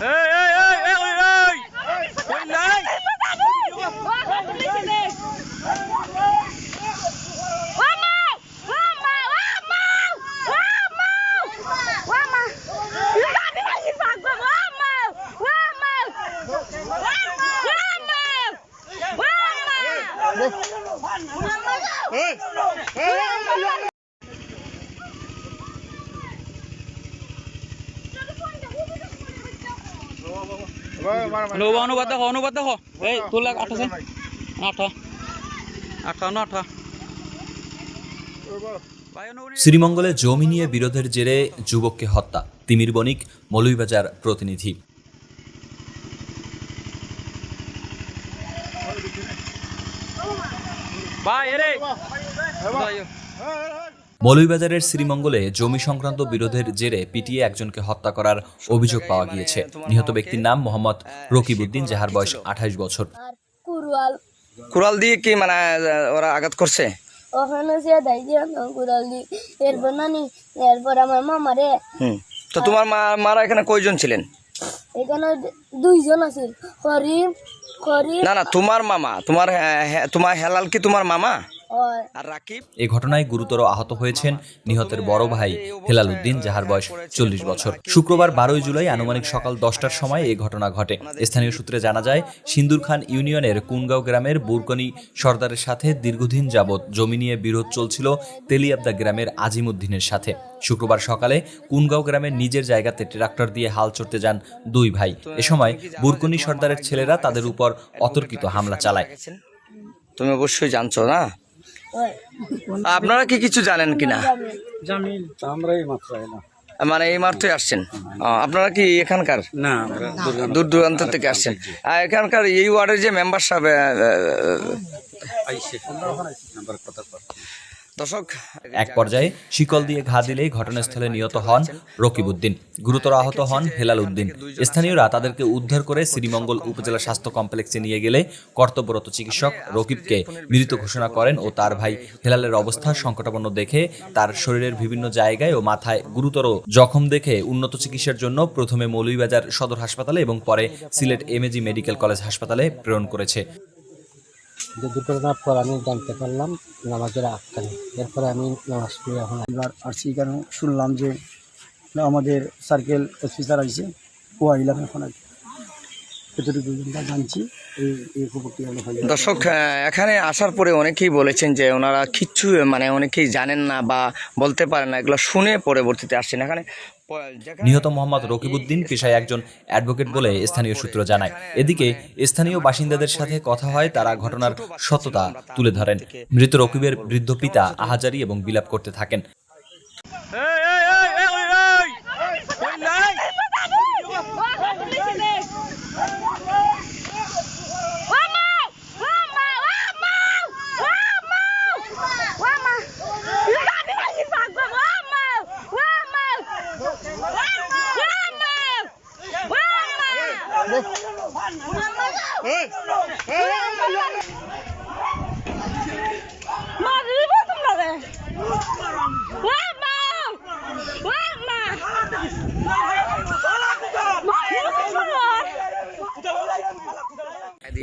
এই এই অনুবাদ অনুবাদ দেখো অনুবাদ দেখো। এই তোর লাগ আঠাশে আঠা আঠান্ন আঠা শ্রীমঙ্গলে জমি নিয়ে বিরোধের জেরে যুবককে হত্যা। তিমির বণিক মৌলভীবাজার প্রতিনিধি। ভাই এরে মৌলভীবাজারের শ্রীমঙ্গলে জমি সংক্রান্ত বিরোধের জেরে পিটিয়ে একজনকে হত্যা করার অভিযোগ পাওয়া গিয়েছে। নিহত ব্যক্তির নাম মোহাম্মদ রকিবউদ্দিন যাহার বয়স আঠাশ বছর। কুড়াল। দিয়ে কি মানে ওরা আঘাত করছে? ওখানে সে দাই দিয়ে কুরওয়াল দি এরপর নানি এরপর আমার মামা রে হুম। তো তোমার মা মারা এখানে কয়জন ছিলেন? এখানে দুইজন আছে। করিম করিম না না তোমার মামা। তোমার হ্যাঁ, হ্যাঁ, তোমার হেলাল কি তোমার মামা? আর আর রাকিব এ ঘটনায় গুরুতর আহত হয়েছেন নিহতের বড় ভাই হেলাল উদ্দিন যাহার বয়স চল্লিশ বছর। শুক্রবার বারোই জুলাই আনুমানিক সকাল দশটার সময় এই ঘটনা ঘটে। স্থানীয় সূত্রে জানা যায় সিন্দুর খান ইউনিয়নের কুনগাঁও গ্রামের বুরকনি সর্দারের সাথে দীর্ঘদিন যাবৎ জমি নিয়ে বিরোধ চলছিল তেলিয়াবদা গ্রামের আজিমুদ্দিনের সাথে। শুক্রবার সকালে কুনগাঁও গ্রামের নিজের জায়গাতে ট্রাক্টর দিয়ে হাল চড়তে যান দুই ভাই। এ সময় বুরকনি সর্দারের ছেলেরা তাদের উপর অতর্কিত হামলা চালায়। তুমি অবশ্যই জানছো না? আপনারা কি কিছু জানেন কিনা? জামিল। মানে এই মাত্রই আসছেন? আপনারা কি এখানকার? না দূর দূরান্ত থেকে আসছেন। আর এখানকার এই ওয়ার্ডের যে মেম্বার সাহেব দর্শক এক পর্যায়ে শিকল দিয়ে ঘা দিলেই ঘটনাস্থলে নিহত হন রকিবউদ্দিন। গুরুতর আহত হন হেলাল উদ্দিন। স্থানীয়রা তাদেরকে উদ্ধার করে শ্রীমঙ্গল উপজেলা স্বাস্থ্য কমপ্লেক্সে নিয়ে গেলে কর্তব্যরত চিকিৎসক রকিবকে মৃত ঘোষণা করেন ও তার ভাই হেলালের অবস্থা সংকটাপন্ন দেখে তার শরীরের বিভিন্ন জায়গায় ও মাথায় গুরুতর জখম দেখে উন্নত চিকিৎসার জন্য প্রথমে মৌলভীবাজার সদর হাসপাতালে এবং পরে সিলেট এমএজি মেডিকেল কলেজ হাসপাতালে প্রেরণ করেছে। যে দুর্ঘটনার পর আমি জানতে পারলাম, নামাজের আখানে এরপরে আমি নামাজ পড়ে এখন। এবার আসছি কেন শুনলাম যে আমাদের সার্কেল অফিসার আছে ও আইলাম এখন আর কি। জানছি এই এই আমরা দর্শক আহ, এখানে আসার পরে অনেকেই বলেছেন যে ওনারা কিচ্ছু মানে অনেকেই জানেন না বা বলতে পারেন না এগুলো শুনে পরবর্তীতে আসছেন। এখানে নিহত মোহাম্মদ রকিবউদ্দিন পেশায় একজন অ্যাডভোকেট বলে স্থানীয় সূত্র জানায়। এদিকে স্থানীয় বাসিন্দাদের সাথে কথা হয় তারা ঘটনার সত্যতা তুলে ধরেন। মৃত রকিবের বৃদ্ধ পিতা আহাজারি এবং বিলাপ করতে থাকেন। no, no, no.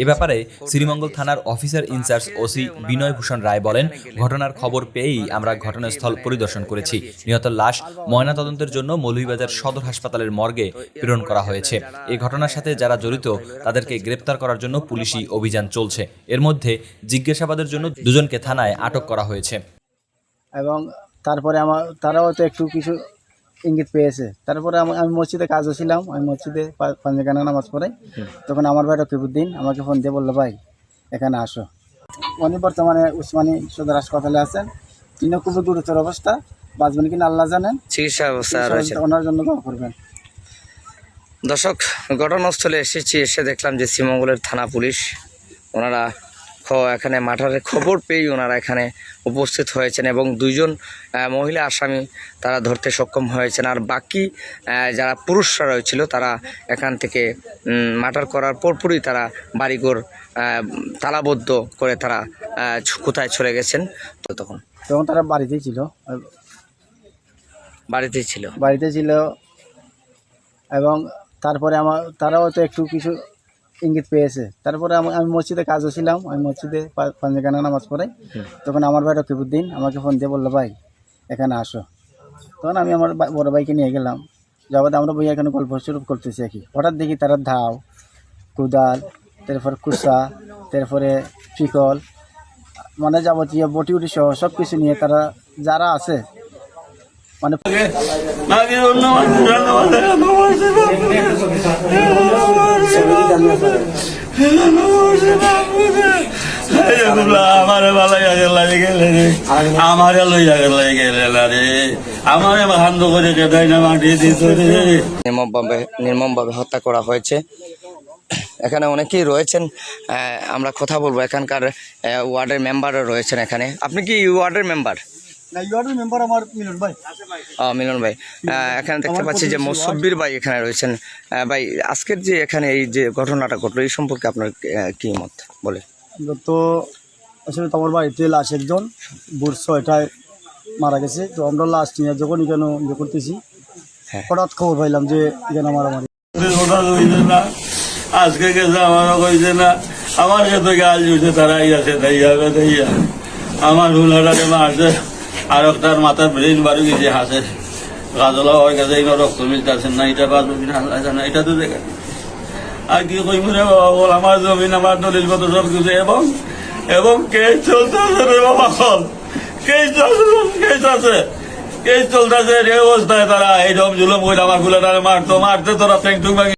এ ব্যাপারে শ্রীমঙ্গল থানার officer incharge OC Binoy Bhushan Roy বলেন, ঘটনার খবর পেয়েই আমরা ঘটনাস্থল পরিদর্শন করেছি। নিহত লাশ ময়নাতদন্তের জন্য মৌলভীবাজার সদর হাসপাতালের মর্গে প্রেরণ করা হয়েছে। এই ঘটনার সাথে যারা জড়িত, তাদেরকে গ্রেপ্তার করার জন্য পুলিশি অভিযান চলছে। এর মধ্যে জিজ্ঞাসাবাদের জন্য দুজনকে থানায় আটক করা হয়েছে। এবং তারপরে আমার তারাও তো একটু কিছু ইঙ্গিত পেয়েছে। তারপরে আমি- মসজিদে কাজও ছিলাম আমি মসজিদে পা- পাঞ্জাগানা নামাজ পড়াই। তখন আমার ভাই রকিবুদ্দিন আমাকে ফোন দিয়ে বলল ভাই এখানে আসো। উনি বর্তমানে উসমানী সদর হাসপাতালে আছেন। তিনিও খুবই গুরুতর অবস্থা। বাঁচবেন কিনা আল্লাহ জানেন। চিকিৎসা ব্যবস্থা রয়েছে। ওনার জন্য দোয়া করবেন। দর্শক ঘটনাস্থলে এসেছি এসে দেখলাম যে শ্রীমঙ্গলের থানা পুলিশ। ওনারা এখানে মাঠারের খবর পেয়েই ওনারা এখানে উপস্থিত হয়েছেন এবং দুইজন আহ, মহিলা আসামি তারা ধরতে সক্ষম হয়েছেন। আর বাকি যারা পুরুষরা রয়েছিল তারা এখান থেকে মাটার করার পরপরই তারা বাড়িঘর তালাবদ্ধ করে তারা কোথায় চলে গেছেন তো তখন। তখন তারা বাড়িতেই ছিল। বাড়িতেই ছিল। বাড়িতে ছিল এবং তারপরে আমার তারাও তো একটু কিছু ইঙ্গিত পেয়েছে। তারপরে আমি আমি মসজিদে কাজও ছিলাম আমি মসজিদে পাঞ্জেখানা নামাজ পড়াই। তখন আমার ভাই রকিবুদ্দিন আমাকে ফোন দিয়ে বলল ভাই এখানে আসো। তখন আমি আমার বড় ভাইকে নিয়ে গেলাম। যাবাদ আমরা বই এখানে গল্প শুরু করতেছি আর কি। হঠাৎ দেখি তারা ধাও কুদাল তারপর কুসা তারপরে ফিকল মানে যাবতীয় বটি উটি সহ সব কিছু নিয়ে তারা যারা আছে মানে নির্মমভাবে নির্মমভাবে হত্যা করা হয়েছে। এখানে অনেকেই রয়েছেন আমরা কথা বলব। এখানকার ওয়ার্ডের মেম্বারও রয়েছেন এখানে। আপনি কি ওয়ার্ডের মেম্বার মিলন ভাই। এখানে দেখতে পাচ্ছি যে মুসব্বির ভাই এখানে রয়েছেন। ভাই আজকের যে এখানে এই যে ঘটনাটা ঘটলো এই সম্পর্কে আপনার কি মত? বলে তো আসলে তো আমার বাড়িতে লাশ একজন। ভোর ছয়টায় মারা গেছে। তো আমরা লাশ নিয়ে যখন এখানে ইয়ে করতেছি হ্যাঁ। হঠাৎ খবর পাইলাম যে এখানে মারামারি। আজকে গেছে আমারও কইছে না আমার কাছে গাল জুটে তারা আমার হুলাটাকে মারছে। আর তার মাথার ব্রেন বাড়ি গেছে হাসে গাজলা হয়ে গেছে এই রক্ত মিলতেছে না, এটা বাদ না জানে এটা তো দেখে। আর কি রে বাবা, বল, আমার জমিন, আমার দলিল মতো সব কিছু, এবং এবং কেস চলতেছে রে বাবা কেস চলছে কেস আছে। কেস চলতেছে রে অবস্থায় তারা, এই রকম জুলুম কইলে আমারগুলো মারতো, মারতে তোরা ট্যাং ভাঙি